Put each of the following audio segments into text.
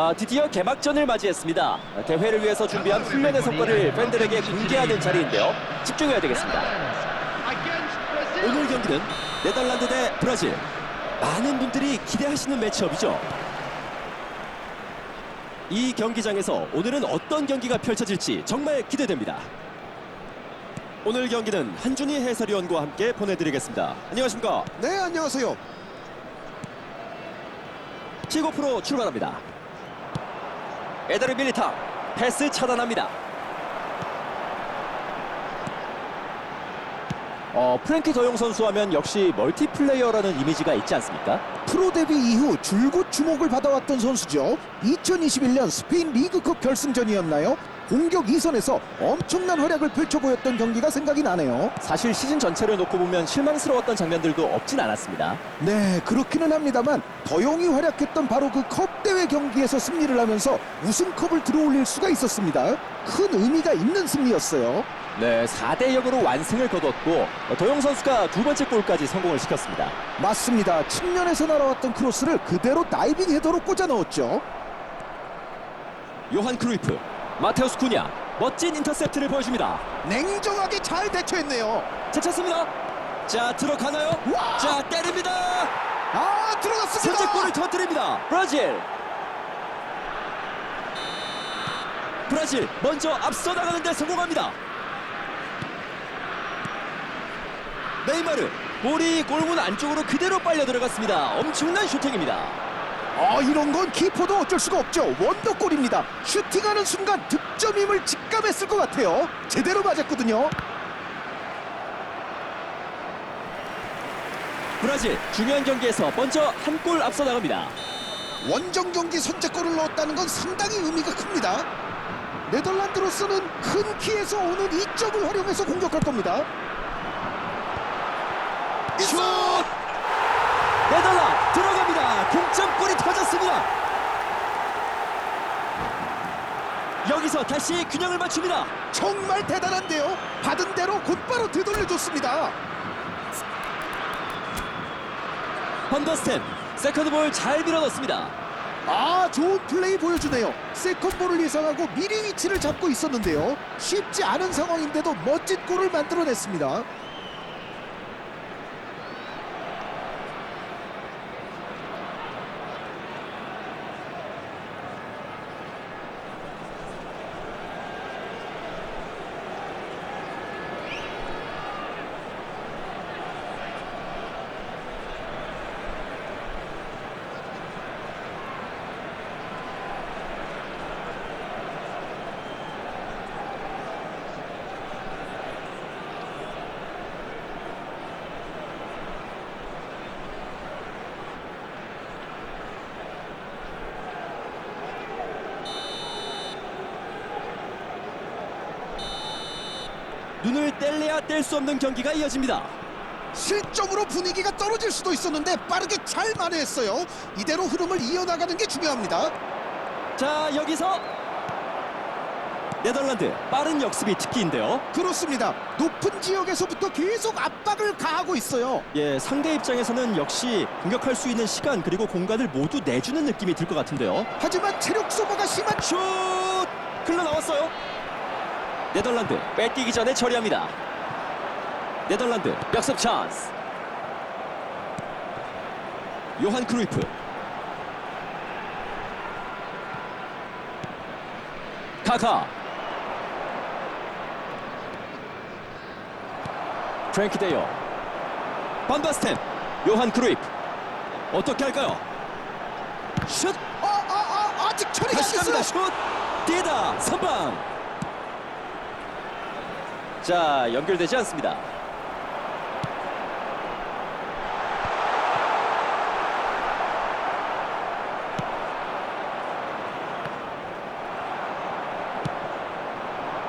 아, 드디어 개막전을 맞이했습니다. 대회를 위해서 준비한 훈련의 성과를 팬들에게 공개하는 자리인데요. 집중해야 되겠습니다. 오늘 경기는 네덜란드 대 브라질. 많은 분들이 기대하시는 매치업이죠. 이 경기장에서 오늘은 어떤 경기가 펼쳐질지 정말 기대됩니다. 오늘 경기는 한준희 해설위원과 함께 보내드리겠습니다. 안녕하십니까? 네, 안녕하세요. 킥오프로 출발합니다. 에드르 밀리타 패스 차단합니다. 어, 프랭키 더용 선수 하면 역시 멀티플레이어라는 이미지가 있지 않습니까? 프로 데뷔 이후 줄곧 주목을 받아왔던 선수죠. 2021년 스페인 리그컵 결승전이었나요? 공격 2선에서 엄청난 활약을 펼쳐 보였던 경기가 생각이 나네요. 사실 시즌 전체를 놓고 보면 실망스러웠던 장면들도 없진 않았습니다. 네, 그렇기는 합니다만 더용이 활약했던 바로 그 컵 대회 경기에서 승리를 하면서 우승컵을 들어올릴 수가 있었습니다. 큰 의미가 있는 승리였어요. 네, 4대 0으로 완승을 거뒀고 도용 선수가 두 번째 골까지 성공을 시켰습니다. 맞습니다. 측면에서 날아왔던 크로스를 그대로 다이빙 헤더로 꽂아 넣었죠. 요한 크루이프, 마테우스 쿠냐 멋진 인터셉트를 보여줍니다. 냉정하게 잘 대처했네요. 제쳤습니다. 자 들어가나요? 와! 자 때립니다. 아, 들어갔습니다. 선제골을 터뜨립니다. 브라질. 브라질 먼저 앞서 나가는데 성공합니다. 네이마르 볼이 골문 안쪽으로 그대로 빨려 들어갔습니다. 엄청난 슈팅입니다. 아 이런 건 키퍼도 어쩔 수가 없죠. 원더골입니다. 슈팅하는 순간 득점임을 직감했을 것 같아요. 제대로 맞았거든요. 브라질 중요한 경기에서 먼저 한 골 앞서 나갑니다. 원정 경기 선제골을 넣었다는 건 상당히 의미가 큽니다. 네덜란드로서는 큰 키에서 오는 이점을 활용해서 공격할 겁니다. 슛! 네덜란 들어갑니다. 동점골이 터졌습니다. 여기서 다시 균형을 맞춥니다. 정말 대단한데요 받은 대로 곧바로 되돌려줬습니다 헌더스텐 세컨드 볼 잘 밀어넣습니다. 아 좋은 플레이 보여주네요 세컨볼을 예상하고 미리 위치를 잡고 있었는데요 쉽지 않은 상황인데도 멋진 골을 만들어냈습니다 눈을 뗄래야 뗄 수 없는 경기가 이어집니다. 실점으로 분위기가 떨어질 수도 있었는데 빠르게 잘 만회했어요. 이대로 흐름을 이어나가는 게 중요합니다. 자 여기서 네덜란드 빠른 역습이 특기인데요. 그렇습니다. 높은 지역에서부터 계속 압박을 가하고 있어요. 예 상대 입장에서는 역시 공격할 수 있는 시간 그리고 공간을 모두 내주는 느낌이 들 것 같은데요. 하지만 체력 소모가 심한 슛! 흘러 나왔어요. 네덜란드 뺏기기 전에 처리합니다. 네덜란드 역습 찬스. 요한 크루이프. 카카. 프랭키 데이어. 반바스텐. 요한 크루이프. 어떻게 할까요? 슛! 아, 아, 아, 아직 처리가 안 됐어요. 슛 뛰다 선방 자 연결되지 않습니다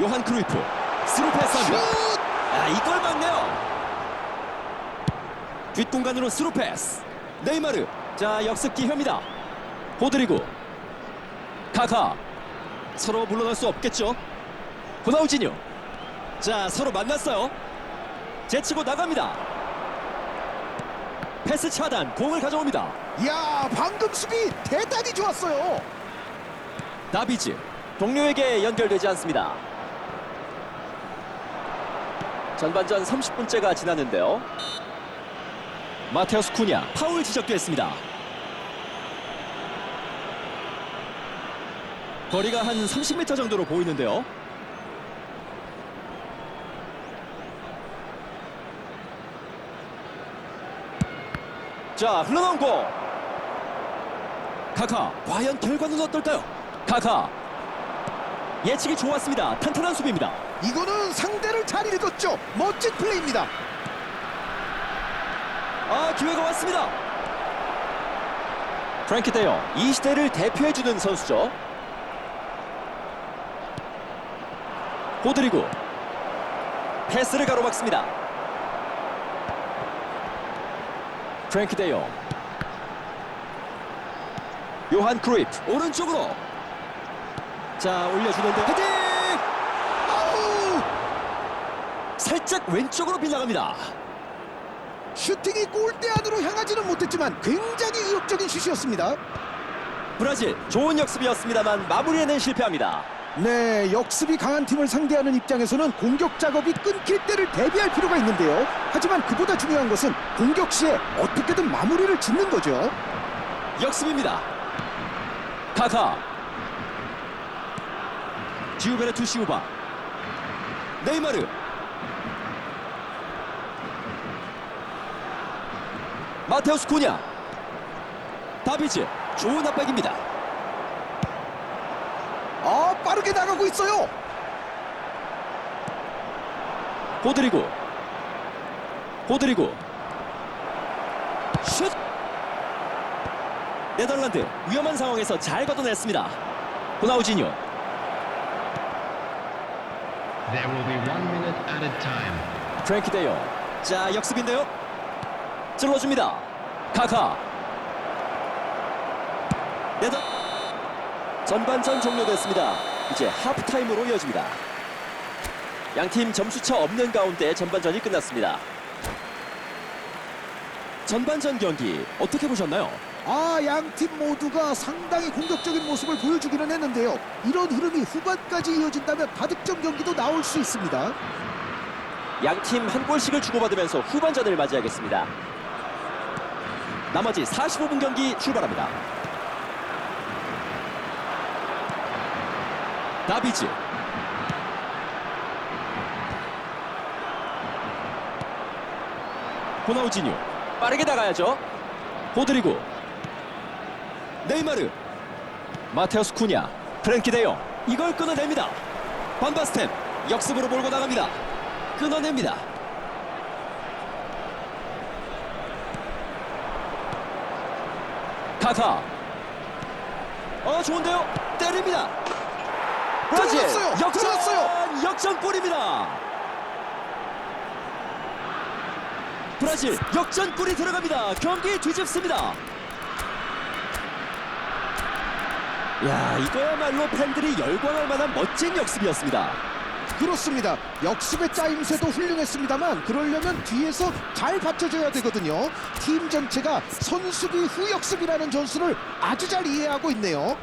요한 크루이프 스루 패스합니다 슛! 아, 이걸 막네요. 뒷공간으로 스루 패스. 네이마르. 자, 역습 기회입니다. 호드리고. 카카. 서로 물러날 수 없겠죠. 호나우지뉴. 자, 서로 만났어요. 제치고 나갑니다. 패스 차단, 공을 가져옵니다. 이야, 방금 수비 대단히 좋았어요. 다비즈 동료에게 연결되지 않습니다. 전반전 30분째가 지났는데요. 마테오스 쿠냐 파울 지적됐습니다. 거리가 한 30m 정도로 보이는데요. 자 흘러나온 공 카카 과연 결과는 어떨까요? 카카 예측이 좋았습니다. 탄탄한 수비입니다. 이거는 상대를 잘 읽었죠. 멋진 플레이입니다. 아 기회가 왔습니다. 프랭키 데어 이 시대를 대표해주는 선수죠. 호드리고 패스를 가로막습니다. 프랭키 데어 요한 크루이프 오른쪽으로 자 올려주는데 헤딩 아우! 살짝 왼쪽으로 빗나갑니다. 슈팅이 골대 안으로 향하지는 못했지만 굉장히 의욕적인 슛이었습니다. 브라질 좋은 역습이었습니다만 마무리에는 실패합니다. 네, 역습이 강한 팀을 상대하는 입장에서는 공격 작업이 끊길 때를 대비할 필요가 있는데요. 하지만 그보다 중요한 것은 공격 시에 어떻게든 마무리를 짓는 거죠. 역습입니다. 카카 지우베르투 시우바 네이마르 마테우스 쿠냐 다비즈 좋은 압박입니다. 아, 빠르게 나가고 있어요. 호드리고 호드리고 슛 네덜란드 위험한 상황에서 잘 걷어냈습니다. 호나우지뉴 There will be one minute at a time. 프랭키 데요. 자 역습인데요. 찔러줍니다. 카카. 네더. 전반전 종료됐습니다. 이제 하프타임으로 이어집니다. 양팀 점수차 없는 가운데 전반전이 끝났습니다. 전반전 경기 어떻게 보셨나요? 아, 양 팀 모두가 상당히 공격적인 모습을 보여주기는 했는데요. 이런 흐름이 후반까지 이어진다면 다득점 경기도 나올 수 있습니다. 양 팀 한 골씩을 주고받으면서 후반전을 맞이하겠습니다. 나머지 45분 경기 출발합니다. 다비즈 호나우지뉴 빠르게 나가야죠. 호드리고 네이마르 마테오스 쿠냐 프랭키 데용 이걸 끊어냅니다. 반바스텐 역습으로 몰고 나갑니다. 끊어냅니다. 카카. 어 좋은데요. 때립니다. 브라질 들어갔어요. 역전 들어갔어요. 역전골입니다. 브라질 역전골이 들어갑니다. 경기 뒤집습니다. 야 이거야말로 팬들이 열광할 만한 멋진 역습이었습니다. 그렇습니다. 역습의 짜임새도 훌륭했습니다만 그러려면 뒤에서 잘 받쳐줘야 되거든요. 팀 전체가 선수비 후 역습이라는 전술을 아주 잘 이해하고 있네요.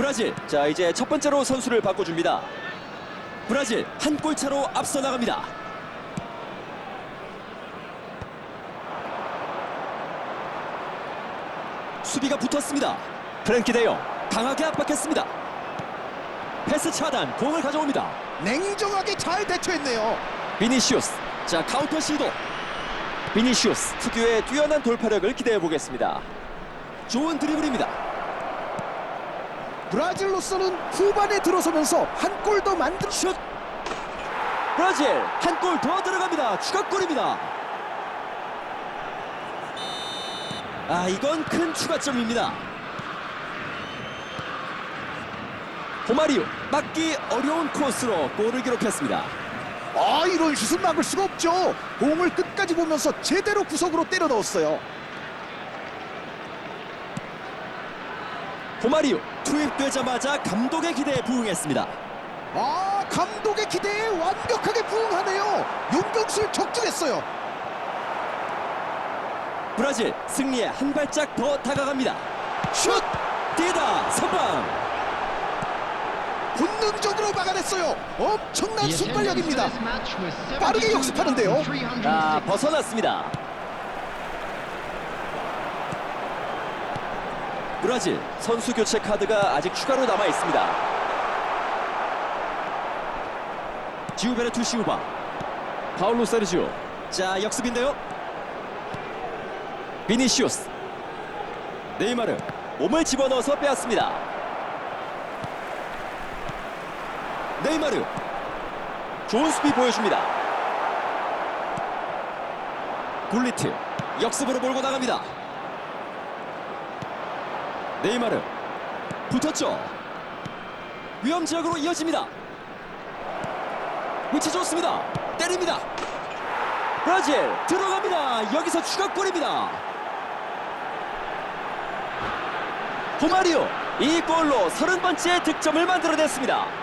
브라질 자 이제 첫 번째로 선수를 바꿔줍니다. 브라질 한 골 차로 앞서 나갑니다. 수비가 붙었습니다. 프랭키 데용 강하게 압박했습니다. 패스 차단 공을 가져옵니다. 냉정하게 잘 대처했네요. 비니시우스 자 카운터 시도 비니시우스 특유의 뛰어난 돌파력을 기대해 보겠습니다. 좋은 드리블입니다. 브라질로서는 후반에 들어서면서 한 골 더 만들 슛! 브라질 한 골 더 들어갑니다. 추가골입니다. 아 이건 큰 추가점입니다. 호마리오 막기 어려운 코스로 골을 기록했습니다. 아 이런 슛을 막을 수가 없죠. 공을 끝까지 보면서 제대로 구석으로 때려 넣었어요. 호마리오 투입되자마자 감독의 기대에 부응했습니다. 아 감독의 기대에 완벽하게 부응하네요. 용병술 적중했어요. 브라질 승리에 한 발짝 더 다가갑니다. 슛! 뛰다 선방! 본능적으로 막아냈어요. 엄청난 순발력입니다. 빠르게 역습하는데요. 72,360. 아 벗어났습니다. 브라질 선수 교체 카드가 아직 추가로 남아 있습니다. 지우베르투 시우바, 파울로 세르지오. 자 역습인데요. 비니시우스, 네이마르 몸을 집어넣어서 빼앗습니다. 네이마르 좋은 수비 보여줍니다. 굴리트 역습으로 몰고 나갑니다. 네이마르 붙었죠. 위험 지역으로 이어집니다. 위치 좋습니다. 때립니다. 브라질 들어갑니다. 여기서 추가골입니다. 호마리오 이 골로 30번째 득점을 만들어냈습니다.